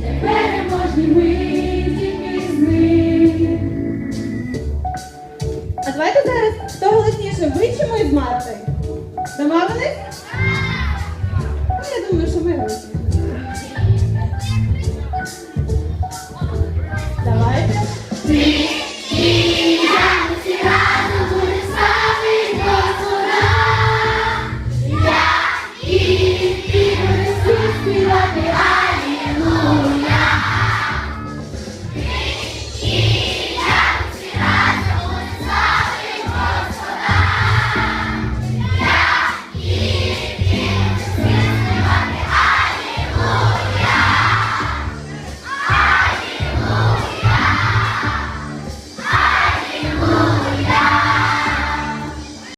непереможні ми тільки з. А давайте зараз хто голосніше вичимо із Марти. Домовились? Ну, я думаю, що ми голосніше.